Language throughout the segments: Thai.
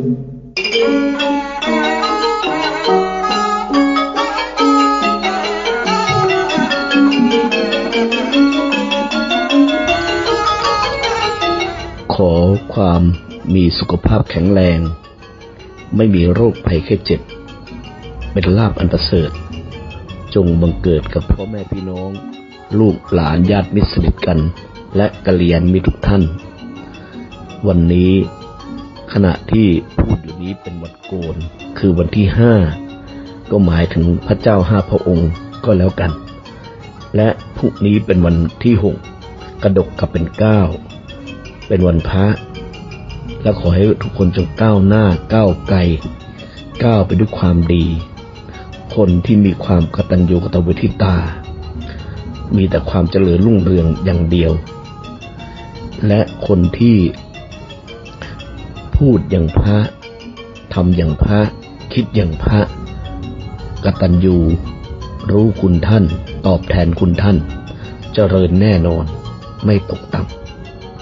ขอความมีสุขภาพแข็งแรง ไม่มีโรคภัยแค่เจ็บ เป็นลาบอันประเสริฐ จงบังเกิดกับพ่อแม่พี่น้อง ลูกหลานญาติมิตรสนิทกัน และกะเลียนมิตรทุกท่าน วันนี้ ขณะที่พูดอยู่นี้เป็นวันโกน คือวันที่ห้าก็หมายถึงพระเจ้าห้าพระองค์ก็แล้วกัน และพรุ่งนี้เป็นวันที่หกกระดกกับเป็นเก้าเป็นวันพระ และขอให้ทุกคนจงก้าวหน้าก้าวไกลก้าวไปด้วยความดี คนที่มีความกตัญญูกตเวทิตา มีแต่ความเจริญรุ่งเรืองอย่างเดียว และคนที่ พูดอย่างพระทำอย่างพระ คิดอย่างพระกตัญญูรู้คุณท่าน ตอบแทนคุณท่าน เจริญแน่นอนไม่ตกต่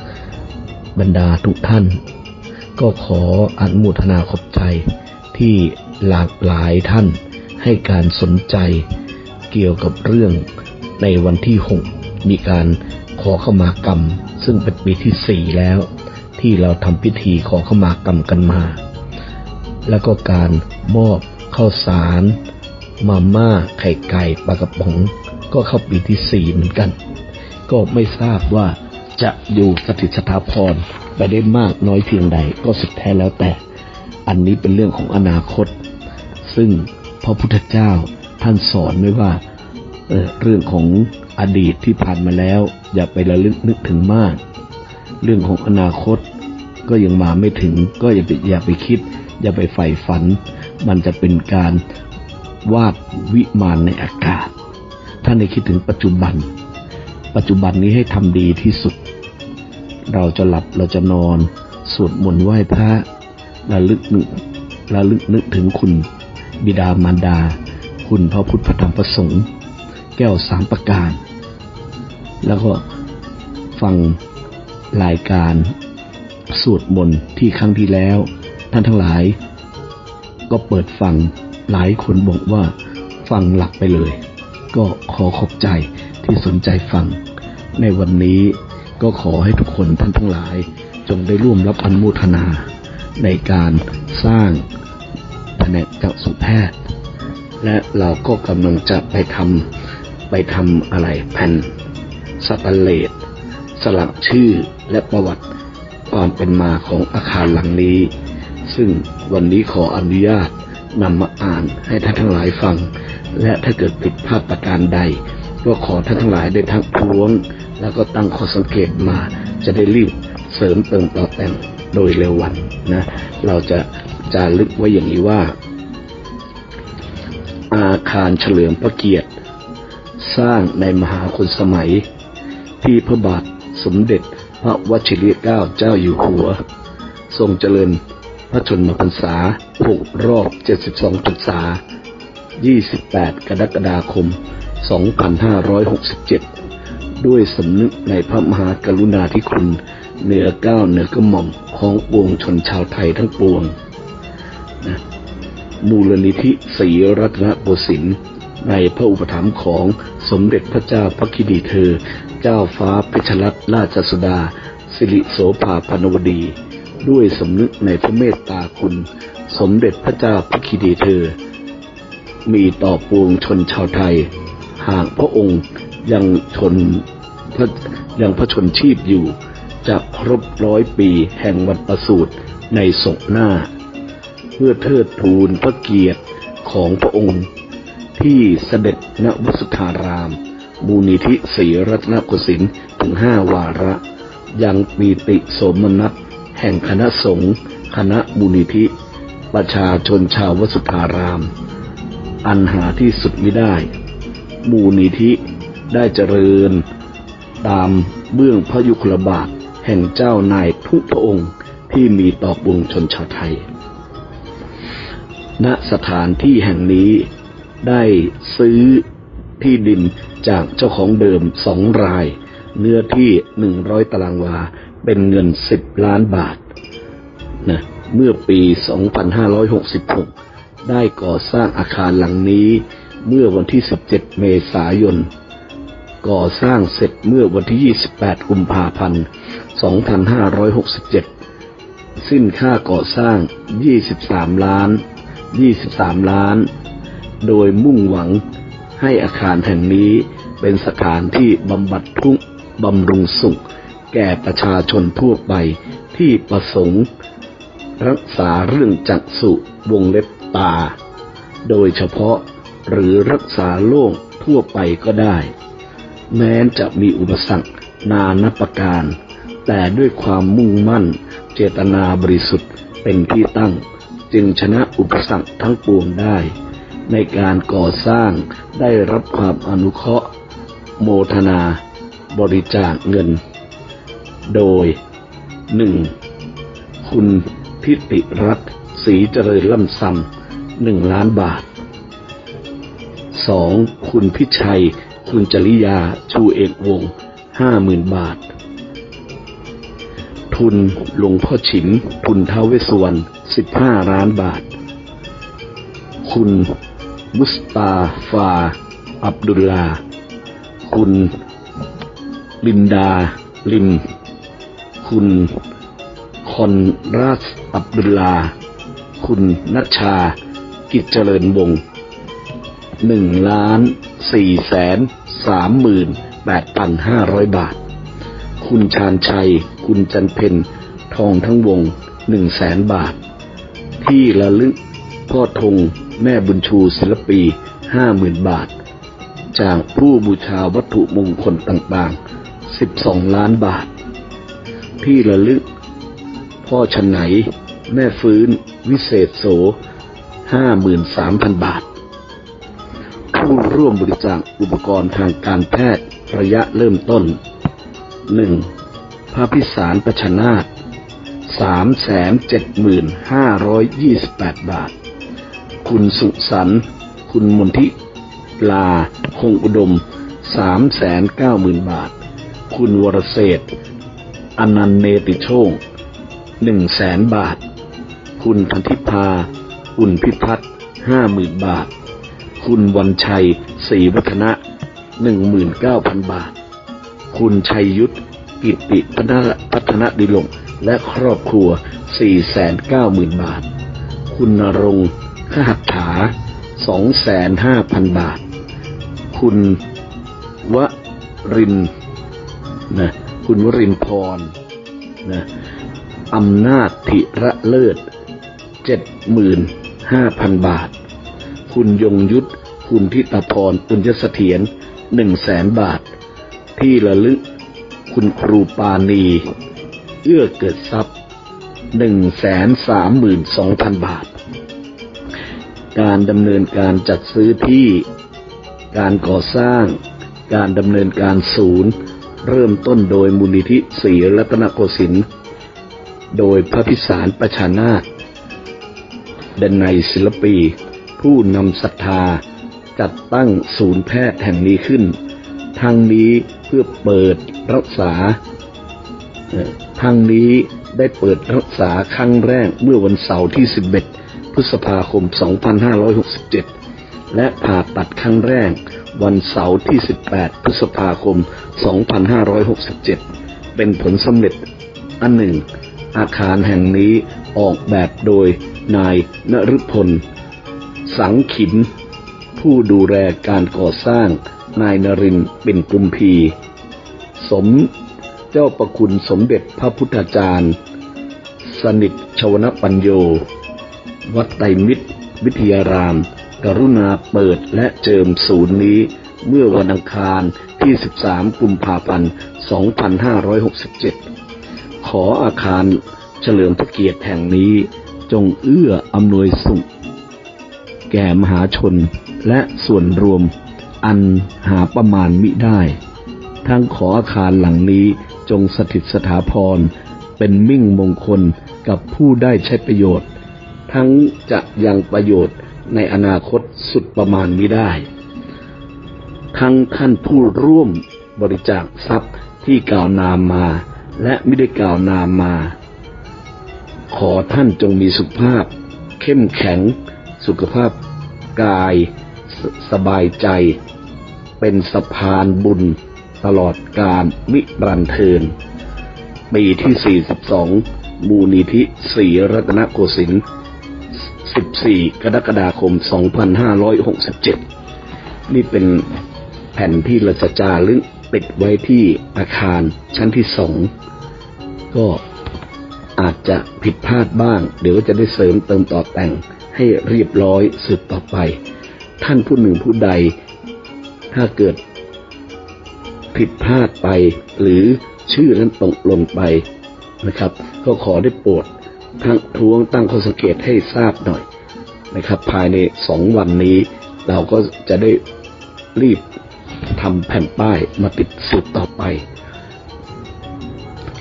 ำบรรดาทุกท่าน ก็ขออนุโมทนาขอบใจที่หลากหลายท่านให้การสนใจเกี่ยวกับเรื่องในวันที่หกมีการขอเข้ามากรรม ซึ่งเป็นปีที่สี่แล้ว ที่เราทำพิธีขอเข้ามากรรมกันมา แล้วก็การมอบข้าวสาร มาม่าไข่ไก่ปลากระป๋อง ก็เข้าปีที่สี่เหมือนกัน ก็ไม่ทราบว่าจะอยู่สถิตสถาพรไปได้มากน้อยเพียงใดก็สุดแท้แล้วแต่ อันนี้เป็นเรื่องของอนาคต ซึ่งพระพุทธเจ้าท่านสอนไว้ว่าเออเรื่องของอดีตที่ผ่านมาแล้ว อย่าไประลึกนึกถึงมาก เรื่องของอนาคต ก็ยังมาไม่ถึง ก็อย่าไปอย่าไปคิด อย่าไปใฝ่ฝัน มันจะเป็นการวาดวิมานในอากาศ ท่านให้คิดถึงปัจจุบัน ปัจจุบันนี้ให้ทำดีที่สุด เราจะหลับเราจะนอนสวดมนต์ไหว้พระระลึกนึกระลึกนึกถึงคุณ บิดามารดา คุณพระพุทธพระธรรมพระสงฆ์แก้วสามประการ แล้วก็ฟังรายการ สวดมนต์ที่ครั้งที่แล้ว ท่านทั้งหลาย ก็เปิดฟังหลายคนบอกว่าฟังหลับไปเลย ก็ขอขอบใจที่สนใจฟัง ในวันนี้ก็ขอให้ทุกคนท่านทั้งหลาย จงได้ร่วมรับอนุโมทนา ในการสร้างแผนกจักษุแพทย์ และเราก็กำลังจะไปทำไปทำอะไรแผ่นสแตนเลสสลักชื่อและประวัติ ความเป็นมาของอาคารหลังนี้ ซึ่งวันนี้ขออนุญาตนำมาอ่านให้ท่านทั้งหลายฟัง และถ้าเกิดผิดพลาดประการใด ก็ขอท่านทั้งหลายได้ทักท้วง แล้วก็ตั้งข้อสังเกตมา จะได้รีบเสริมเติมต่อแต่งโดยเร็ววันนะ เราจะจารึกไว้อย่างนี้ว่า อาคารเฉลิมพระเกียรติ สร้างในมหาคุณสมัย ที่พระบาทสมเด็จ พระวชิรเกล้าเจ้าอยู่หัว ทรงเจริญพระชนมพรรษา6รอบ 72พรรษา 28 กรกฎาคม 2567 ด้วยสำนึกในพระมหากรุณาธิคุณเหนือเก้าเหนือกระหม่อมของปวงชนชาวไทยทั้งปวงนะมูลนิธิศรีรัตนโกสินทร์ ในพระอุปถัมภ์ของสมเด็จพระเจ้าพระคิดีเธอ เจ้าฟ้าเพชรัตนราชสุดา สิริโสภาพนวดี ด้วยสำนึกในพระเมตตาคุณ สมเด็จพระเจ้าพระคิดีเธอ มีต่อปวงชนชาวไทย หากพระองค์ยังชนพระยังพระชนชีพอยู่ จะครบร้อยปีแห่งวันประสูติในศกหน้า เพื่อเทิดทูนพระเกียรติของพระองค์ ที่เสด็จณวสุธาราม มูลนิธิศรีรัตนโกสินถึงห้าวาระ ยังปีติสมนัสแห่งคณะสงฆ์คณะมูลนิธิ ประชาชนชาววสุธาราม อันหาที่สุดไม่ได้ มูลนิธิได้เจริญ ตามเบื้องพระยุคลบาทแห่งเจ้านายทุกพระองค์ที่มีต่อปวงชนชาวไทย ณสถานที่แห่งนี้ ได้ซื้อที่ดินจากเจ้าของเดิมสองราย เนื้อที่หนึ่งร้อยตารางวา เป็นเงินสิบล้านบาทนะเมื่อปี 2566 ได้ก่อสร้างอาคารหลังนี้เมื่อวันที่ 17 เมษายน ก่อสร้างเสร็จเมื่อวันที่ 28 กุมภาพันธ์ 2567 สิ้นค่าก่อสร้าง 23 ล้าน 23 ล้าน โดยมุ่งหวังให้อาคารแห่งนี้เป็นสถานที่บำบัดทุกข์บำรุงสุข แก่ประชาชนทั่วไปที่ประสงค์ รักษาเรื่องจักษุวงเล็บตา โดยเฉพาะหรือรักษาโรคทั่วไปก็ได้ แม้จะมีอุปสรรคนานับประการ แต่ด้วยความมุ่งมั่น เจตนาบริสุทธิ์เป็นที่ตั้ง จึงชนะอุปสรรคทั้งปวงได้ ในการก่อสร้างได้รับความอนุเคราะห์ โมทนาบริจาคเงิน โดย 1. คุณทิติรัตน์ศรีเจริญล่ำซำหนึ่งล้านบาท 2. คุณพิชัย คุณจริยาชูเอกวงห้าหมื่นบาท ทุนหลวงพ่อฉิมทุนท้าวเวสสวรรณสิบห้าล้านบาท คุณ มุสตาฟา อับดุลลา คุณ ลินดา ลิม คุณ คอนราสอับดุลลา คุณนัชชา กิจเจริญวงหนึ่งล้านสี่แสนสามหมื่นแปดพันห้าร้อยบาท คุณชาญชัย คุณจันเพนทองทั้งวงหนึ่งแสนบาท ที่ระลึกพ่อธง แม่บุญชูศิลปีห้าหมื่นบาท จากผู้บูชาวัตถุมงคลต่างๆสิบสองล้านบาท ที่ระลึก พ่อชนไหน แม่ฟื้น วิเศษโสห้าหมื่นสามพันบาท ผู้ร่วมบริจาคอุปกรณ์ทางการแพทย์ระยะเริ่มต้น 1. พระพิสารประชนาต375,528บาท คุณสุสันต์คุณมนทิลาคงอุดม 390,000 บาท คุณวรเศรษฐ์อนันต์เนติโชง100,000 บาท คุณพันธิพา อุ่นพิพัฒน์50,000 บาท คุณวันชัยศรีวัฒนะ 19,000 บาท คุณชัยยุทธกิตติพัฒนพัฒนดิลกและครอบครัว 490,000 บาท คุณนรงค์ ขหัตถา205,000บาท คุณวรินนะคุณวรินพรนะอำนาจธิระเลิศ75,000บาท คุณยงยุทธคุณทิตาพรปุญญเสถียรหนึ่งแสนบาท ที่ระลึก คุณครูปานีเอื้อเกิดทรัพย์หนึ่งแสนสามหมื่นสองพันบาท การดำเนินการจัดซื้อที่ การก่อสร้าง การดำเนินการศูนย์ เริ่มต้นโดยมูลนิธิศรีรัตนโกสินทร์โดยพระพิสารประชานาถดนัยศิลปี ผู้นำศรัทธา จัดตั้งศูนย์แพทย์แห่งนี้ขึ้น ทั้งนี้เพื่อเปิดรักษาทั้งนี้ได้เปิดรักษาครั้งแรกเมื่อวันเสาร์ที่ 11 พฤษภาคม 2567 และผ่าตัดครั้งแรกวันเสาร์ที่ 18 พฤษภาคม 2567 เป็นผลสำเร็จอันหนึ่ง อาคารแห่งนี้ออกแบบโดยนายนฤพล สังขิมผู้ดูแลการก่อสร้างนายนรินทร์เป็นกุมพี สมเจ้าประคุณสมเด็จพระพุทธจารย์ สนิทชวนปัญโย วัดไตรมิตร วิทยาราม กรุณาเปิดและเจิมศูนย์นี้ เมื่อวันอังคารที่ 13 กุมภาพันธ์ 2567 ขออาคารเฉลิมพระเกียรติแห่งนี้ จงเอื้ออำนวยสุข แก่มหาชนและส่วนรวมอันหาประมาณมิได้ ทั้งขออาคารหลังนี้จงสถิตสถาพรเป็นมิ่งมงคลกับผู้ได้ใช้ประโยชน์ ทั้งจะยังประโยชน์ในอนาคตสุดประมาณมิได้ ทั้งท่านผู้ร่วมบริจาคทรัพย์ที่กล่าวนามมา และไม่ได้กล่าวนามมา ขอท่านจงมีสุขภาพ เข้มแข็ง สุขภาพกายสสบายใจ เป็นสะพานบุญตลอดการวิรันเทินปีที่ 42 มูลนิธิศรีรัตนโกสินทร์ 14 กรกฎาคม 2567 นี่เป็นแผ่นที่เราจะจารึกติดไว้ที่อาคารชั้นที่สองก็อาจจะผิดพลาดบ้าง เดี๋ยวจะได้เสริมเติมต่อแต่งให้เรียบร้อยสืบต่อไป ท่านผู้หนึ่งผู้ใด ถ้าเกิดผิดพลาดไป หรือชื่อนั้นตกหล่นไปนะครับ ก็ขอได้โปรด ทั้งท้วงตั้งข้อสังเกตให้ทราบหน่อยนะครับ ภายในสองวันนี้ เราก็จะได้รีบทำแผ่นป้ายมาติดสืบต่อไป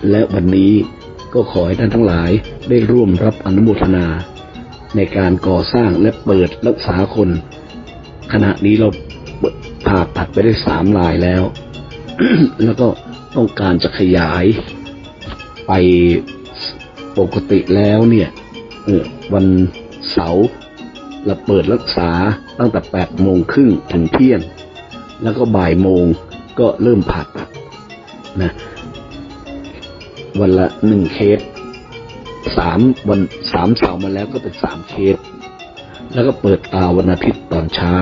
และวันนี้ก็ขอให้ท่านทั้งหลายได้ร่วมรับอนุโมทนา ในการก่อสร้างและเปิดรักษาคน ขณะนี้เราผ่าตัดไปได้สามรายแล้ว แล้วก็ต้องการจะขยายไป ปกติแล้วเนี่ยวันเสาร์เราเปิดรักษาตั้งแต่แปดโมงครึ่งถึงเที่ยง แล้วก็บ่ายโมงก็เริ่มผ่าตัดนะวันละหนึ่งเคสสามวันสามเสาร์มาแล้วก็เป็นสามเคส แล้วก็เปิดตาวันอาทิตย์ตอนเช้า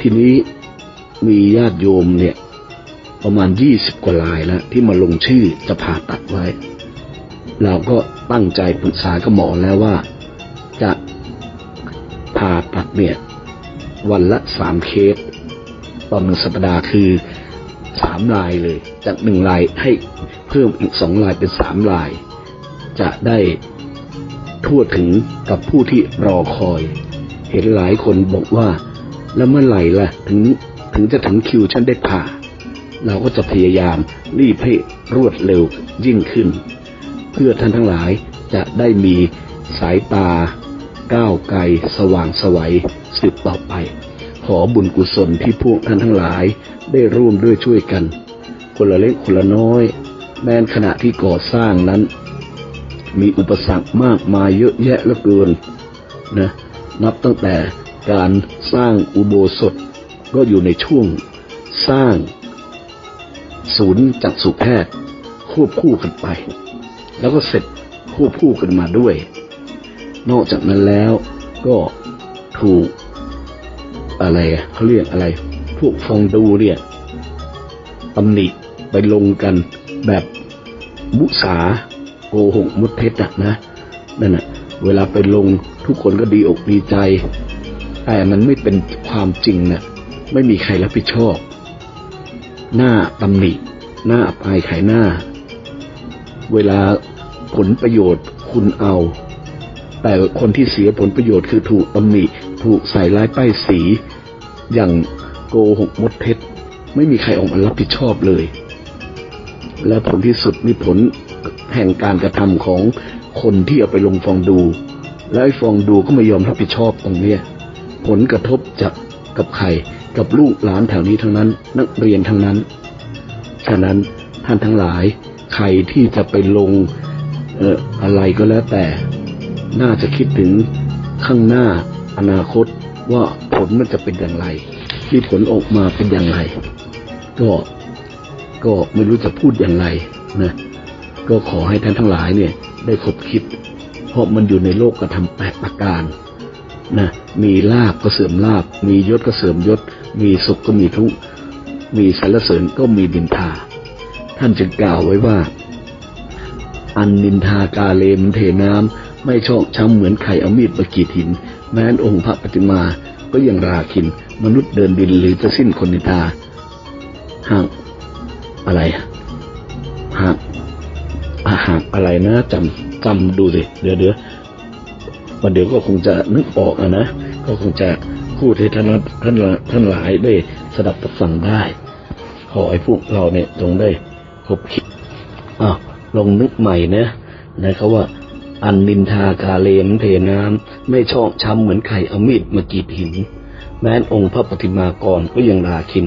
ทีนี้มีญาติโยมเนี่ย ประมาณยี่สิบกว่ารายแล้วที่มาลงชื่อจะผ่าตัดไว้ เราก็ตั้งใจปรึกษากับหมอแล้วว่า จะผ่าตัดเนี่ยวันละสามเคสตอนหนึ่งสัปดาห์คือสามลายเลย จากหนึ่งลายให้เพิ่มอีกสองลายเป็นสามลาย จะได้ทั่วถึงกับผู้ที่รอคอย เห็นหลายคนบอกว่า แล้วเมื่อไหร่ล่ะ ถึงถึงจะถึงคิวฉันได้ผ่า เราก็จะพยายามรีบให้รวดเร็วยิ่งขึ้น เพื่อท่านทั้งหลายจะได้มีสายตา ก้าวไกลสว่างไสวัยสืบต่อไป ขอบุญกุศลที่พวกท่านทั้งหลายได้ร่วมด้วยช่วยกัน คนละเล็กคนละน้อย แม้นขณะที่ก่อสร้างนั้น มีอุปสรรคมากมายเยอะแยะเหลือเกินนะนับตั้งแต่การสร้างอุโบสถก็อยู่ในช่วงสร้าง ศูนย์จักษุแพทย์ควบคู่กันไป แล้วก็เสร็จควบคู่กันมาด้วย นอกจากนั้นแล้วก็ถูกอะไรเขาเรียกอะไร พวกฟองดูเนี่ยตำหนิไปลงกันแบบมุสาโกหกมุดเท็จอะนะนั่นน่ะเวลาไปลงทุกคนก็ดีอกดีใจ แต่มันไม่เป็นความจริงนะไม่มีใครรับผิดชอบ หน้าตำหนิ หน้าอับอายขายหน้า เวลาผลประโยชน์คุณเอา แต่คนที่เสียผลประโยชน์คือถูกตำหนิถูกใส่ร้ายป้ายสี อย่างโกหกมดเท็จ ไม่มีใครออกมารับผิดชอบเลย และผลที่สุดมีผลแห่งการกระทำของคนที่เอาไปลงฟองดู และไอ้ฟองดูก็ไม่ยอมรับผิดชอบตรงเนี้ยผลกระทบจากกับใครกับลูกหลานแถวนี้ทั้งนั้น นักเรียนทั้งนั้น ฉะนั้นท่านทั้งหลาย ใครที่จะไปลงเอออะไรก็แล้วแต่ น่าจะคิดถึงข้างหน้าอนาคตว่าผลมันจะเป็นอย่างไร ที่ผลออกมาเป็นอย่างไร ก็ก็ไม่รู้จะพูดอย่างไรนะก็ขอให้ท่านทั้งหลายเนี่ย ได้คบคิด เพราะมันอยู่ในโลกกระทำแปดประการนะมีลาบก็เสื่อมลาบ มียศก็เสื่อมยศ มีสุขก็มีทุกข์มีสรรเสริญก็มีดินทา ท่านจึงกล่าวไว้ว่า อันนินทากาเลมเทน้ำไม่ชอกช้ำเหมือนไข่เอามีดมากีดหิน แม้นองค์พระปฏิมาก็ยังราคิน มนุษย์เดินดินหรือจะสิ้นคนนินทาหากอะไรหากอาหากอะไรนะจำจำดูสิเดี๋ยวเดี๋ยววันเดี๋ยวก็คงจะนึกออกอะนะก็คงจะพูดให้ท่านท่านท่านหลายได้สดับตับฟังได้ ขอให้พวกเราเนี่ยจงได้ คบคิดอ้าวลองนึกใหม่นะนะครับว่า อันนินทากาเลมเทน้ำไม่ชอกช้ำเหมือนไข่เอามีดมากรีดหิน แม้นองค์พระปฏิมากรก็ยังราคิน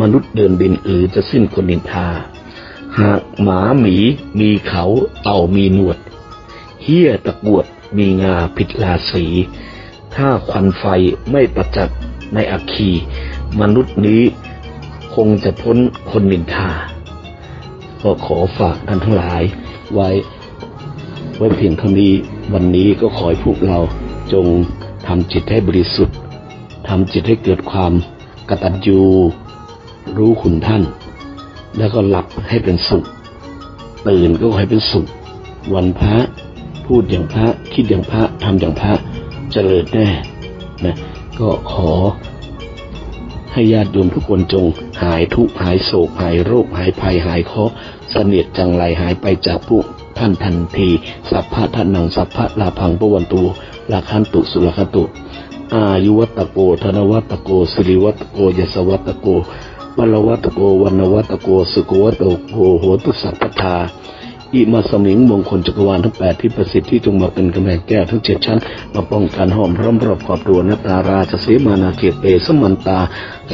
มนุษย์เดินดินหรือจะสิ้นคนนินทา หากหมาหมีมีเขาเต่ามีหนวดเฮี้ยตะกวดมีงาผิดราศีถ้าควันไฟไม่ประจักษ์ในอัคคี มนุษย์นี้คงจะพ้นคนนินทา ก็ขอฝากท่านทั้งหลาย ไว้ไว้เพียงเท่านี้วันนี้ก็ขอให้พวกเราจงทำจิตให้บริสุทธิ์ทำจิตให้เกิดความกตัญญูรู้คุณท่าน แล้วก็หลับให้เป็นสุข ตื่นก็ขอให้เป็นสุข วันพระพูดอย่างพระคิดอย่างพระทำอย่างพระเจริญแน่นะก็ขอ ให้ญาติโยมทุกคนจงหายทุกหายโศกหายโรคหายภัยหายเคราะห์เสนียดจังไรหายไปจากพวกท่านทันที สัพพะท่านนังสัพพะลาพังปวันตูลาคันตุสุลคันตุอายุวัตโก ธนวัตโกสิริวัตโกยสวัตโกวลวัตโกวันวัตโก สุโกวัตโกโหตุสัพพทา อิมาสมิงมงคลจักรวาลทั้งแปดที่ประสิทธิ์ที่จงมาเป็นกำแพงแก้วทั้งเจ็ดชั้น มาป้องกันห้อมร้อมรอบขอบตัวนัตตาราชเสมานาเกตเตสมันตา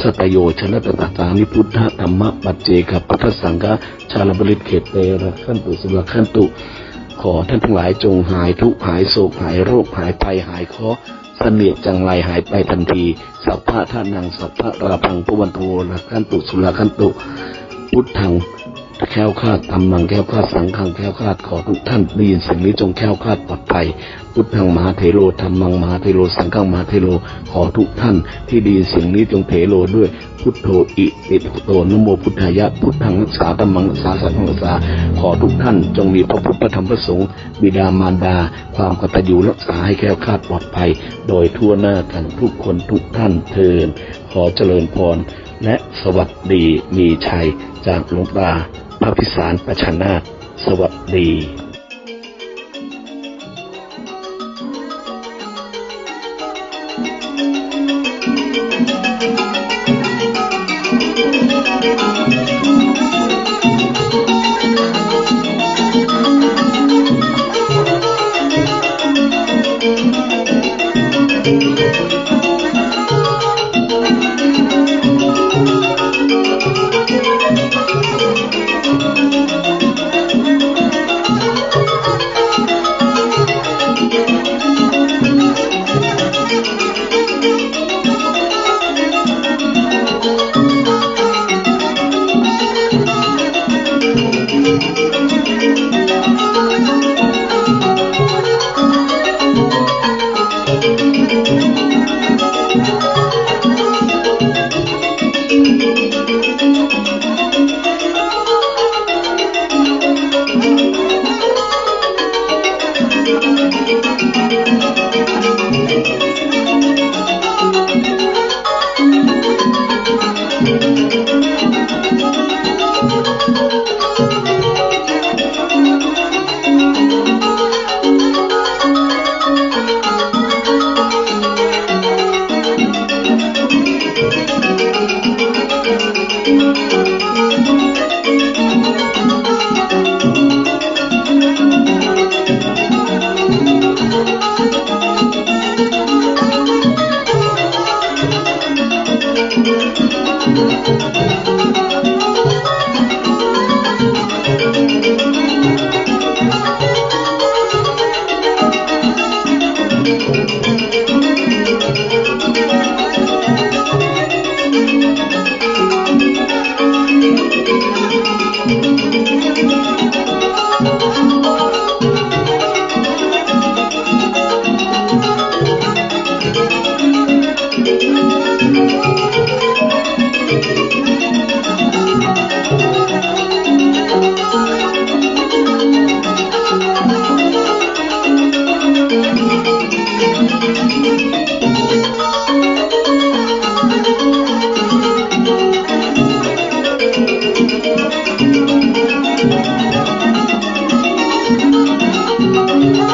สตโยชนะตตาสานิพุทธธรรมะปัจเจกปัทธสังฆชาลบริตเขตเตระขันตุสุรขันตุ ขอท่านทั้งหลายจงหายทุกข์หายโศกหายโรคหายภัยหายเคราะห์เสนียดจังไรหายไปทันที สัพพะท่านังสัพพะราพังปวันโทละขันตุสุรขันตุ พุทธัง แค้วคาดธรรมังแค้วคาดสังฆังแค้วคาดขอทุกท่านได้ยินเสียงนี้จงแค้วคาดปลอดภัยพุทธังมหาเทโลธรรมังมหาเทโลสังฆังมหาเทโลขอทุกท่าน ที่ได้ยินเสียงนี้จงเทโลด้วยพุทโธอิติปโตนโมพุทธายะพุทธังรักษาธรรมังรักษาสังฆังรักษาขอทุกท่านจงมีพระพุทธธรรมพระสงฆ์บิดามารดา ความกตัญญูรักษาให้แค้วคาดปลอดภัย โดยทั่วหน้ากันทุกคนทุกท่านเทินขอเจริญพรและสวัสดีมีชัยจากหลวงตา พระพิสารประชานาถสวัสดี Thank you.